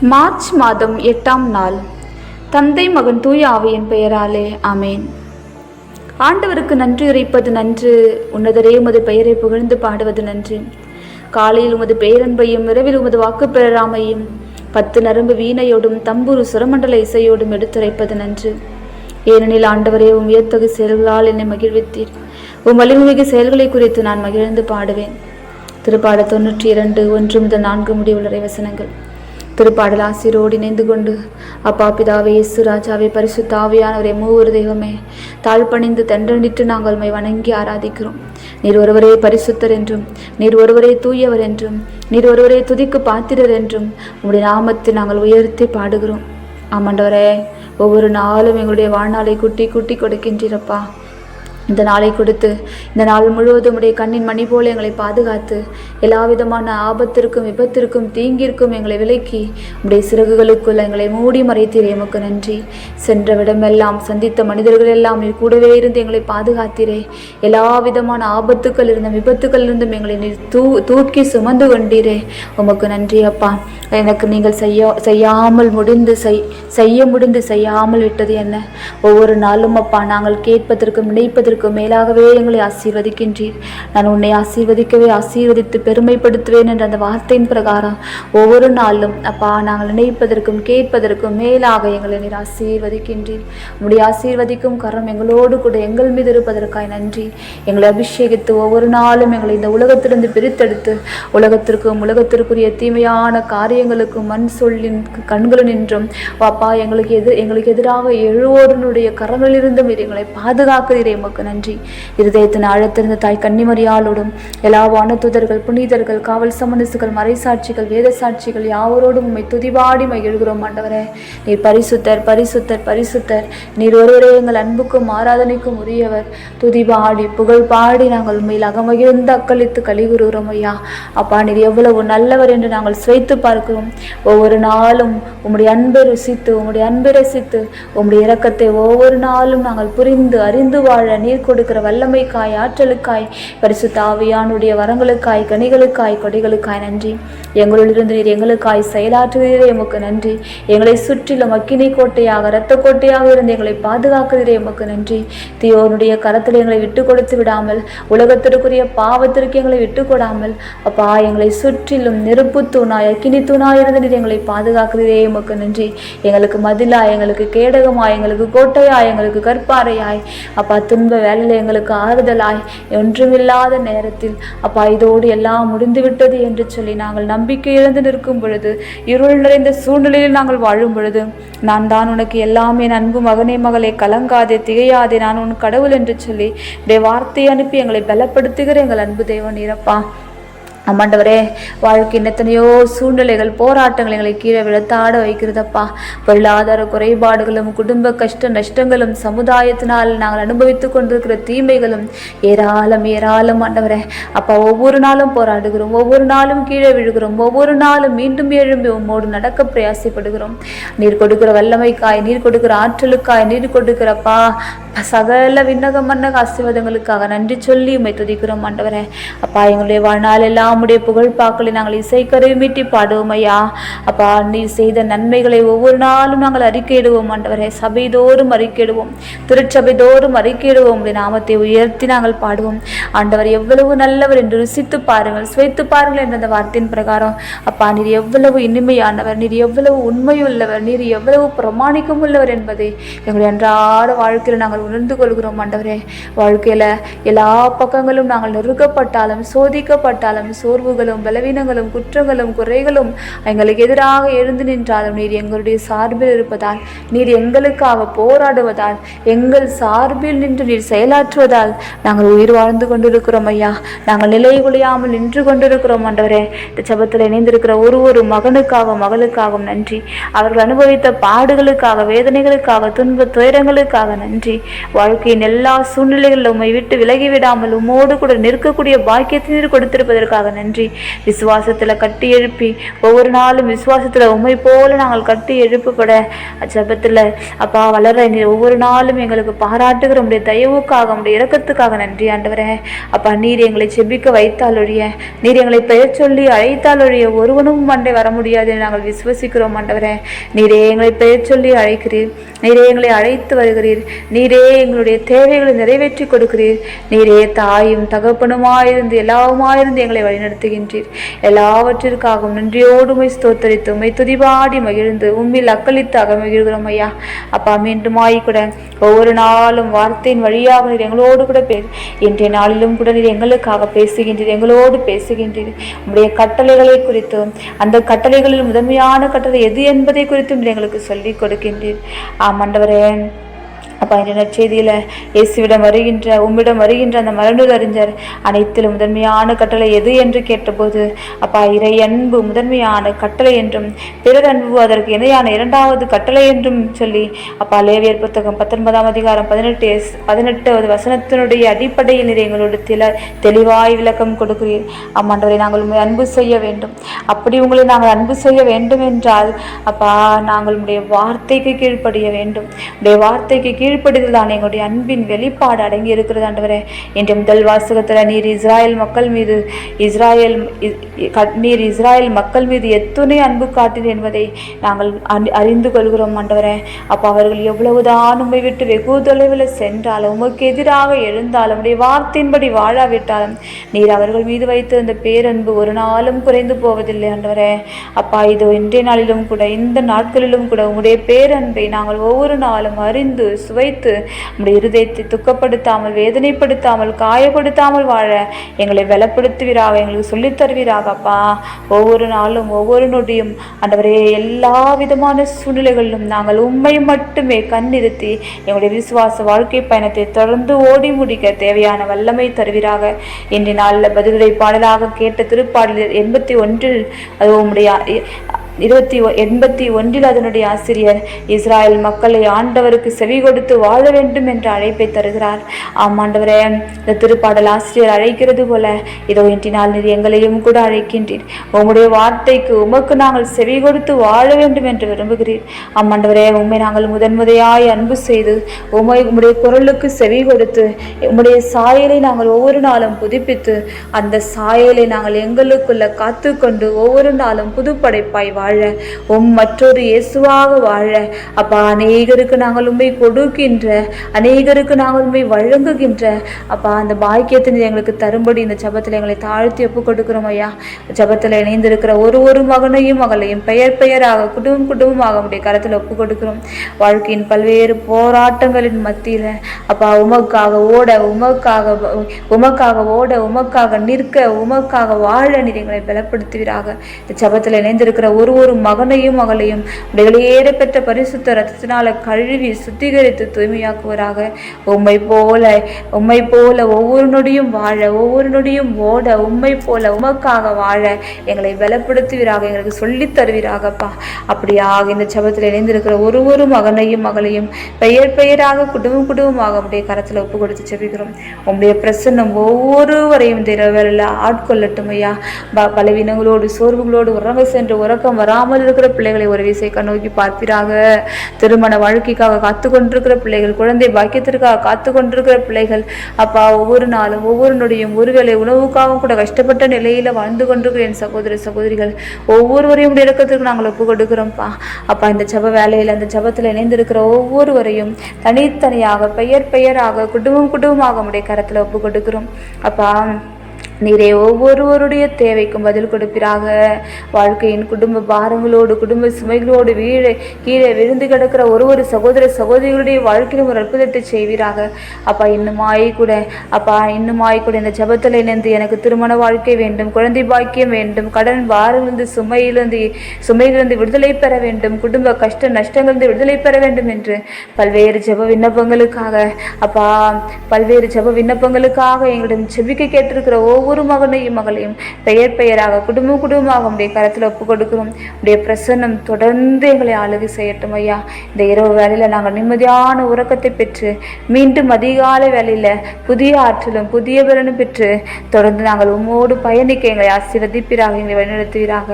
March மாதம் எட்டாம் நாள். தந்தை மகன் தூய ஆவியின் பெயராலே ஆமேன். ஆண்டவருக்கு நன்றி உரைப்பது நன்று உன்னதரே உமது பெயரை புகழ்ந்து பாடுவது நன்று. காலையில் உமது பேரன்பையும் இரவில் உமது வாக்கு பெறாமையும் பத்து நரம்பு வீணையோடும் தம்புரு சுரமண்டல இசையோடும் எடுத்துரைப்பது நன்று. ஏனெனில் ஆண்டவரே உம் வியத்தகு செயல்களால் என்னை மகிழ்வித்தீர். உம் வலிமிகு செயல்களை குறித்து நான் மகிழ்ந்து பாடுவேன். திருப்பாட தொன்னூற்றி இரண்டு ஒன்று முதல் நான்கு முடிவுள்ள வசனங்கள் திருப்பாடலாசிரோடு இணைந்து கொண்டு அப்பா பிதாவே இயேசு ராஜாவே பரிசுத்த ஆவியானவரே மூவர் தெய்வமே தாழ்பணிந்து தண்டனிட்டு நாங்கள் மை வணங்கி ஆராதிக்கிறோம். நீர் ஒருவரே பரிசுத்தர் என்றும் நீர் ஒருவரே தூயவர் என்றும் நீர் ஒருவரே துதிக்கு பாத்திரர் என்றும் உங்களுடைய நாமத்தை நாங்கள் உயர்த்தி பாடுகிறோம். ஆமாண்டவரே ஒவ்வொரு நாளும் எங்களுடைய வாழ்நாளை குட்டி குட்டி கொடுக்கின்றீரப்பா. இந்த நாளை கொடுத்து இந்த நாள் முழுவதும் உடைய கண்ணின் மணி போல எங்களை பாதுகாத்து எல்லா விதமான ஆபத்திற்கும் விபத்திற்கும் தீங்கிற்கும் எங்களை விலக்கி உடைய சிறகுகளுக்குள் எங்களை மூடி மறைத்தீரே எமக்கு நன்றி. சென்ற விடமெல்லாம் சந்தித்த மனிதர்கள் எல்லாம் நீர் கூடவே இருந்து எங்களை பாதுகாத்தீரே. எல்லா விதமான ஆபத்துக்கள் இருந்தும் விபத்துக்கள் இருந்தும் எங்களை நீர் தூ தூக்கி சுமந்து கொண்டீரே. உமக்கு நன்றி அப்பா. எனக்கு நீங்கள் செய்ய செய்யாமல் முடிந்து செய் செய்ய முடிந்து செய்யாமல் விட்டது என்ன? ஒவ்வொரு நாளும் அப்பா நாங்கள் கேட்பதற்கும் நினைப்பதற்கும் மேலாகவே எங்களை ஆசீர்வதிக்கின்றீர். நான் உன்னை ஆசீர்வதிக்கவே ஆசீர்வதித்து பெருமைப்படுத்துவேன் என்ற அந்த வார்த்தையின் பிரகாரம் ஒவ்வொரு நாளும் அப்பா நாங்கள் நினைப்பதற்கும் கேட்பதற்கும் மேலாக எங்களை நீர் ஆசீர்வதிக்கின்றீர். உங்களுடைய ஆசீர்வதிக்கும் கரம் எங்களோடு கூட எங்கள் மீது இருப்பதற்காய் நன்றி. எங்களை அபிஷேகித்து ஒவ்வொரு நாளும் எங்களை இந்த உலகத்திலிருந்து பிரித்தெடுத்து உலகத்திற்கும் உலகத்திற்குரிய தீமையான காரியங்களுக்கும் மண் சொல்லின் கண்களில் நின்றும். அப்பா எங்களுக்கு எது எங்களுக்கு எதிராக எழுவோருனுடைய கரங்களிலிருந்தும் எங்களை பாதுகாக்கிறீர் எமக்கு நன்றி. இருதயத்தின் ஆழத்திருந்த தாய் கன்னிமரியாளோடும் எல்லா வானத்துதர்கள் புனிதர்கள் காவல் சமனசுகள் மறைசாட்சிகள் வேத சாட்சிகள் யாவரோடும் உண்மை துதிபாடி மகிழ்கிறோம் ஆண்டவரே. நீர் பரிசுத்தர் பரிசுத்தர் பரிசுத்தர். நீர் ஒருவரே எங்கள் அன்புக்கும் ஆராதனைக்கும் உரியவர். துதிபாடி புகழ் பாடி நாங்கள் உண்மையில் அகமகிழ்ந்து அக்களித்து கழிவுறுகிறோம் ஐயா. அப்பா நீர் எவ்வளவு நல்லவர் என்று நாங்கள் சுவைத்து பார்க்கிறோம். ஒவ்வொரு நாளும் உம்முடைய அன்பை ருசித்து உம்முடைய அன்பை ரசித்து உம்முடைய இரக்கத்தை ஒவ்வொரு நாளும் நாங்கள் புரிந்து அறிந்து வாழ நீர் கொடுக்கிற வல்லமைக்காய் ஆற்றலுக்காய் பரிசு தாவியானுடைய வரங்களுக்காய் கனிகளுக்காய் கொடைகளுக்காய் நன்றி. எங்களிலிருந்து நீர் எங்களுக்காய் செயலாற்றுகிறீரே எமக்கு நன்றி. எங்களை சுற்றிலும் அக்கினி கோட்டையாக இரத்த கோட்டையாக இருந்து எங்களை பாதுகாக்கிறீரே எமக்கு நன்றி. தியோனுடைய கரத்தில் எங்களை விட்டு கொடுத்து விடாமல் உலகத்திற்குரிய பாவத்திற்கு எங்களை விட்டு கொடாமல் அப்பா எங்களை சுற்றிலும் நெருப்பு தூணாய் அக்கினி தூணாய் இருந்து நீர் எங்களை பாதுகாக்கிறீரே எமக்கு நன்றி. எங்களுக்கு மதிலாய் எங்களுக்கு கேடகமாய் எங்களுக்கு கோட்டையாய் எங்களுக்கு கற்பாறையாய் அப்பா துன்ப வேலையில் எங்களுக்கு ஆறுதலாய். ஒன்றுமில்லாத நேரத்தில் அப்பா இதோடு எல்லாம் முடிந்து விட்டது என்று சொல்லி நாங்கள் நம்பிக்கை இழந்து நிற்கும் பொழுது இருள் நிறைந்த சூழ்நிலையில் நாங்கள் வாழும் பொழுது நான் தான் உனக்கு எல்லாமே என் அன்பு மகனே மகளை கலங்காதே திகையாதே நான் உன் கடவுள் என்று சொல்லி உடைய வார்த்தையை அனுப்பி எங்களை பலப்படுத்துகிற எங்கள் அன்பு தேவன் நீரப்பா. ஆமாண்டவரே வாழ்க்கையின் எத்தனையோ சூழ்நிலைகள் போராட்டங்கள் எங்களை கீழே விழத்தாட வைக்கிறதப்பா. பொருளாதார குறைபாடுகளும் குடும்ப கஷ்ட நஷ்டங்களும் சமுதாயத்தினால் நாங்கள் அனுபவித்துக் கொண்டிருக்கிற தீமைகளும் ஏராளம் ஏராளம் ஆண்டவரே. அப்பா ஒவ்வொரு நாளும் போராடுகிறோம் ஒவ்வொரு நாளும் கீழே விழுகிறோம் ஒவ்வொரு நாளும் மீண்டும் எழும்பி உம்மோடு நடக்க பிரயாசப்படுகிறோம். நீர் கொடுக்கிற வல்லமைக்காய் நீர் கொடுக்கிற ஆற்றலுக்காய் நீர் கொடுக்கிறப்பா சகல விண்ணக மன்னக ஆசீர்வாதங்களுக்காக நன்றி சொல்லி உண்மை துதிக்கிறோம் ஆண்டவரே. அப்பா எங்களுடைய வாழ்நாள் எல்லாம் உடைய புகழ் பாக்களை நாங்கள் இசைக்கரை மீட்டி பாடுவோம் ஐயா. அப்பா நீ செய்த நன்மைகளை ஒவ்வொரு நாளும் நாங்கள் அறிக்கையிடுவோம். ஆண்டவரே சபைதோறும் அறிக்கையிடுவோம். திருச்சபைதோறும் அறிக்கையிடுவோம். நாமத்தை உயர்த்தி நாங்கள் பாடுவோம். ஆண்டவர் எவ்வளவு நல்லவர் என்று ருசித்து பாருங்கள். சுவைத்து பாருங்கள் என்ற அந்த வார்த்தையின் பிரகாரம் அப்பா நீர் எவ்வளவு இனிமையானவர் நீர் எவ்வளவு உண்மையுள்ளவர் நீர் எவ்வளவு பிரமாணிக்கம் உள்ளவர் என்பதை எங்களுடைய அன்றாட வாழ்க்கையில் நாங்கள் உணர்ந்து கொள்கிறோம் ஆண்டவரே. வாழ்க்கையில எல்லா பக்கங்களும் நாங்கள் நெருக்கப்பட்டாலும் சோதிக்கப்பட்டாலும் சோர்வுகளும் பலவீனங்களும் குற்றங்களும் குறைகளும் எங்களுக்கு எதிராக எழுந்து நின்றாலும் நீர் எங்களுடைய சார்பில் இருப்பதால் நீர் எங்களுக்காக போராடுவதால் எங்கள் சார்பில் நின்று நீர் செயலாற்றுவதால் நாங்கள் உயிர் வாழ்ந்து கொண்டிருக்கிறோம் ஐயா. நாங்கள் நிலை குலையாமல் நின்று கொண்டிருக்கிறோம் ஆண்டவரே. இந்த சபத்தில் இணைந்திருக்கிற ஒரு ஒரு மகனுக்காகவும் மகளுக்காகவும் நன்றி. அவர்கள் அனுபவித்த பாடுகளுக்காக வேதனைகளுக்காக துன்ப துயரங்களுக்காக நன்றி. வாழ்க்கையின் எல்லா சூழ்நிலைகளிலும் உண்மை விட்டு விலகி விடாமல் உம்மோடு கூட நிற்கக்கூடிய பாக்கியத்தினர் கொடுத்திருப்பதற்காக நன்றி விசுவாசத்தில் கட்டி எழுப்பி ஒவ்வொரு நாளும் விசுவாசத்தில் உண்மை போல நாங்கள் கட்டி எழுப்பப்பட ஜெபத்தில் அப்பா வளர நீ ஒவ்வொரு நாளும் எங்களுக்கு பாராட்டுகிற உடைய தயவுக்காக உடைய இறக்கத்துக்காக நன்றி ஆண்டவரே. அப்பா நீர் எங்களை செபிக்க வைத்தால் ஒழிய நீர் எங்களை பெயர் சொல்லி அழைத்தால் ஒழிய ஒருவனும் மண்டை வர முடியாது நாங்கள் விசுவசிக்கிறோம் ஆண்டவரே. நீரே எங்களை பெயர் சொல்லி அழைக்கிறீர். நீரே எங்களை அழைத்து வருகிறீர். நீரே எங்களுடைய தேவைகளை நிறைவேற்றி கொடுக்கிறீர். நீரே தாயும் தகப்பனுமாயிருந்து எல்லாவுமாயிருந்து எங்களை வழிநடத்துகின்றீர் எல்லாவற்றிற்காகவும் நன்றியோடு உமை ஸ்தோத்தரித்து உமை துதிபாடி மகிழ்ந்து உம்மில் அக்களித்தாக மகிழ்கிறோம் ஐயா. அப்பா மீண்டுமாய் கூட ஒவ்வொரு நாளும் வார்த்தையின் வழியாக நீர் எங்களோடு கூட பே இன்றைய நாளிலும் கூட நீர் எங்களுக்காக பேசுகின்றீர் எங்களோடு பேசுகின்றீர். உங்களுடைய கட்டளைகளை குறித்தும் அந்த கட்டளைகளில் முதன்மையான கட்டளை எது என்பதை குறித்தும் எங்களுக்கு சொல்லிக் கொடுக்கின்றீர். ஆமாண்டவரே அப்பா இந்த நற்செய்தியில் இயேசுவிடம் வருகின்ற உம்மிடம் வருகின்ற அந்த மரநூல் அறிஞர் அனைத்திலும் முதன்மையான கட்டளை எது என்று கேட்டபோது அப்பா இறை அன்பு முதன்மையான கட்டளை என்றும் பிறர் அன்பு அதற்கு இணையான இரண்டாவது கட்டளை என்றும் சொல்லி அப்பா லேவியர் புத்தகம் பத்தொன்பதாம் அதிகாரம் பதினெட்டு எஸ் பதினெட்டாவது வசனத்தினுடைய அடிப்படையில் நீர் எங்களோட தில தெளிவாய் விளக்கம் கொடுக்கிறீர். அம்மாண்டவரை நாங்கள் உண்மை அன்பு செய்ய வேண்டும். அப்படி உங்களை நாங்கள் அன்பு செய்ய வேண்டும் என்றால் அப்பா நாங்கள் உடைய வார்த்தைக்கு கீழ்ப்படிய வேண்டும். உடைய வார்த்தைக்கு கீழ் தான். எங்களுடைய அன்பின் வெளிப்பாடு அடங்கி இருக்கிறது ஆண்டவரே. என்ற முதல் வாசகத்தில் நீர் இஸ்ராயல் மக்கள் மீது இஸ்ராயல் நீர் இஸ்ராயல் மக்கள் மீது எத்துணை அன்பு காட்டினீர் என்பதை நாங்கள் அறி- அறிந்து கொள்கிறோம் ஆண்டவரே. அப்போ அவர்கள் எவ்வளவுதான் உண்மை விட்டு வெகு தொலைவில் சென்றாலும் உமக்கு எதிராக எழுந்தாலும் உடைய வார்த்தையின்படி வாழாவிட்டாலும் நீர் அவர்கள் மீது வைத்திருந்த பேரன்பு ஒரு நாளும் குறைந்து போவதில்லை ஆண்டவரே. அப்பா இதோ இன்றைய நாளிலும் கூட இந்த நாட்களிலும் கூட உங்களுடைய பேரன்பை நாங்கள் ஒவ்வொரு நாளும் அறிந்து சுவைத்து நம்முடைய இருதயத்தை துக்கப்படுத்தாமல் வேதனைப்படுத்தாமல் காயப்படுத்தாமல் வாழ எங்களை பலப்படுத்துவீராக எங்களுக்கு சொல்லித் ஒவ்வொரு நாளும் ஒவ்வொரு நொடியும் அந்தவரே எல்லா விதமான சூழ்நிலைகளிலும் நாங்கள் உண்மை மட்டுமே கண்ணிறுத்தி எங்களுடைய விசுவாச வாழ்க்கை பயணத்தை தொடர்ந்து ஓடி முடிக்க தேவையான வல்லமை தருவீராக. இன்றைய நாளில் பதிலுரை பாடலாக கேட்ட திருப்பாடலில் எண்பத்தி ஒன்றில் அது உம்முடைய இருபத்தி ஒ- எண்பத்தி ஒன்றில் அதனுடைய ஆசிரியர் இஸ்ராயல் மக்களை ஆண்டவருக்கு செவி கொடுத்து வாழ வேண்டும் என்ற அழைப்பை தருகிறார். ஆம் ஆண்டவரே இந்த திருப்பாடல் ஆசிரியர் அழைக்கிறது போல இதோ இன்றி நீர் எங்களையும் கூட அழைக்கின்றீர். உம்முடைய வார்த்தைக்கு உமக்கு நாங்கள் செவி கொடுத்து வாழ வேண்டும் என்று விரும்புகிறீர். ஆமாண்டவரே உண்மை நாங்கள் முதன்முறையாய் அன்பு செய்து உம்மை உம்முடைய குரலுக்கு செவி கொடுத்து உம்முடைய சாயலை நாங்கள் ஒவ்வொரு நாளும் புதுப்பித்து அந்த சாயலை நாங்கள் எங்களுக்குள்ள காத்துக்கொண்டு ஒவ்வொரு நாளும் புதுப்படைப்பாய் வாழ உம் மற்றொரு இயேசுவாக வாழ. அப்பா அநேகருக்கு நாங்கள் உண்மை கொடுக்கின்ற அநேகருக்கு நாங்கள் உண்மை வழங்குகின்ற. அப்பா அந்த பாக்கியத்தை எங்களுக்கு தரும்படி இந்த ஜபத்தில் எங்களை தாழ்த்தி ஒப்பு கொடுக்கிறோம் ஐயா. ஜபத்தில் இணைந்திருக்கிற ஒரு ஒரு மகனையும் மகளையும் பெயர் பெயராக குடும்பம் குடும்பமாக உடைய கரத்தில் ஒப்பு கொடுக்கிறோம் வாழ்க்கையின் பல்வேறு போராட்டங்களின் மத்தியில் அப்பா உமக்காக ஓட உமக்காக உமக்காக ஓட உமக்காக நிற்க உமக்காக வாழ நீர் எங்களை பலப்படுத்துவீராக. இந்த ஜபத்தில் இணைந்திருக்கிற ஒரு ஒவ்வொரு மகனையும் மகளையும் வெளியேற பெற்ற பரிசுத்த ரத்தத்தினால கழுவி சுத்திகரித்து தூய்மையாக்குவராக. உம்மை போல உம்மை போல ஒவ்வொரு நொடியும் வாழ ஒவ்வொரு நொடியும் ஓட உம்மை போல உமக்காக வாழ எங்களை பலப்படுத்துவீராக எங்களுக்கு சொல்லித் தருவீராகப்பா. அப்படியாக இந்த சபத்தில் இணைந்திருக்கிற ஒரு ஒரு மகனையும் மகளையும் பெயர் பெயராக குடும்பம் குடும்பமாக உடைய கரத்தில் ஒப்பு கொடுத்து செபிக்கிறோம் உம்முடைய பிரசன்னம் ஒவ்வொருவரையும் திரவரில் ஆட்கொள்ளட்டும் ஐயா ப- பலவீனங்களோடு சோர்வுகளோடு உறங்க சென்று உறக்கம் வராமல் இருக்கிற பிள்ளைகளை ஒரு விசை கண்ணோக்கி பார்ப்பீராக திருமண வாழ்க்கைக்காக காத்து கொண்டிருக்கிற பிள்ளைகள் குழந்தை பாக்கியத்திற்காக காத்து கொண்டிருக்கிற பிள்ளைகள் அப்பா ஒவ்வொரு நாளும் ஒவ்வொரு நொடியும் ஒருவேளை உணவுக்காகவும் கூட கஷ்டப்பட்ட நிலையில வாழ்ந்து கொண்டிருக்கிற என் சகோதர சகோதரிகள் ஒவ்வொருவரையும் இறக்கத்திற்கு நாங்கள் ஒப்பு கொடுக்கிறோம்ப்பா அப்பா இந்த ஜப வேலையில் அந்த ஜபத்தில் இணைந்திருக்கிற ஒவ்வொருவரையும் தனித்தனியாக பெயர் பெயராக குடும்பம் குடும்பமாக உடைய கரத்தில் ஒப்பு கொடுக்கிறோம் அப்பா நீரே ஒவ்வொருவருடைய தேவைக்கும் பதில் கொடுப்பீராக. வாழ்க்கையின் குடும்ப பாரங்களோடு குடும்ப சுமைகளோடு வீழ கீழே விழுந்து கிடக்கிற ஒரு ஒரு சகோதர சகோதரிகளுடைய வாழ்க்கையிலும் ஒரு அற்புதத்தை செய்வீராக. அப்பா இன்னுமாய் கூட அப்பா இன்னுமாய் கூட இந்த ஜபத்தில் இணைந்து எனக்கு திருமண வாழ்க்கை வேண்டும் குழந்தை பாக்கியம் வேண்டும் கடன் பாரிலிருந்து சுமையிலிருந்து சுமையிலிருந்து விடுதலை பெற வேண்டும் குடும்ப கஷ்ட நஷ்டங்களிலிருந்து விடுதலை பெற வேண்டும் என்று பல்வேறு ஜெப விண்ணப்பங்களுக்காக அப்பா பல்வேறு ஜெப விண்ணப்பங்களுக்காக எங்களிடம் செபிக்க கேட்டிருக்கிற ஒவ்வொரு ஒவ்வொரு மகனையும் மகளையும் பெயர் பெயராக குடும்ப குடும்பமாக உடைய கரத்தில் ஒப்பு கொடுக்கிறோம் உடைய பிரசன்னம் தொடர்ந்து எங்களை ஆளுகை செய்யட்டும் ஐயா. இந்த இரவு வேலையில் நாங்கள் நிம்மதியான உறக்கத்தை பெற்று மீண்டும் அதிகாலை வேலையில் புதிய ஆற்றலும் புதிய பலனும் பெற்று தொடர்ந்து நாங்கள் உம்மோடு பயணிக்க எங்களை ஆசீர்வதிப்பீராக எங்களை வழிநடத்துவீராக.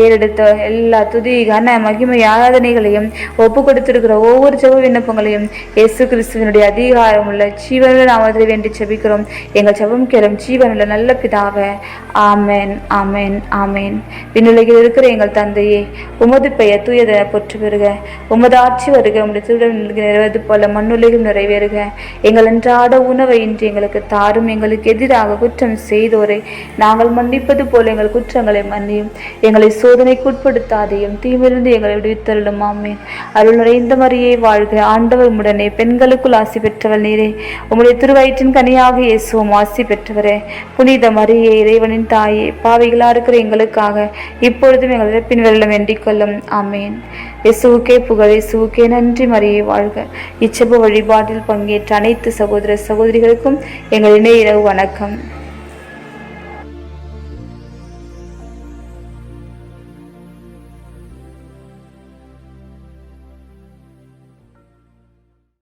ஏறெடுத்த எல்லா துதி கன மகிமை ஆராதனைகளையும் ஒப்பு கொடுத்திருக்கிற ஒவ்வொரு ஜெப விண்ணப்பங்களையும் இயேசு கிறிஸ்துவனுடைய அதிகாரம் உள்ள ஜீவனில் நாமத்தை வேண்டி செபிக்கிறோம் எங்கள் ஜெபம் கேளும் ஜீவனில் நல்ல பிதாவே ஆமேன் ஆமேன் ஆமேன். விண்ணுலகில் இருக்கிற எங்கள் தந்தையே உமது பெயர் தூயத பொற்று பெறுக உமது ஆட்சி வருக உமது திருடன் நிறைவது போல மண்ணுலகில் நிறைவேறுக. எங்கள் அன்றாட உணவை இன்று எங்களுக்கு தாரும் எங்களுக்கு எதிராக குற்றம் செய்தோரை. நாங்கள் மன்னிப்பது போல எங்கள் குற்றங்களை மன்னியும். எங்களை சோதனைக்குட்படுத்தாதையும் தீமிருந்து எங்களை விடுவித்தருளும். ஆமேன். அருள் நிறைந்த மரியே வாழ்க. ஆண்டவர் உடனே பெண்களுக்குள் ஆசி பெற்றவள் நீரே. உம்முடைய திருவயிற்றின் கனியாக இயேசுவும் ஆசி பெற்றவரே. புனித மரியே இறைவனின் தாயே பாவிகளாக இருக்கிற எங்களுக்காக இப்பொழுதும் எங்கள் இறப்பின் வெள்ளம் வேண்டிக் கொள்ளும். ஆமேன். இயேசுவுக்கே புகழ் இசுவுக்கே நன்றி மரியை வாழ்க. இச்சப வழிபாட்டில் பங்கேற்ற அனைத்து சகோதர சகோதரிகளுக்கும் எங்கள் இணைய இரவு வணக்கம்.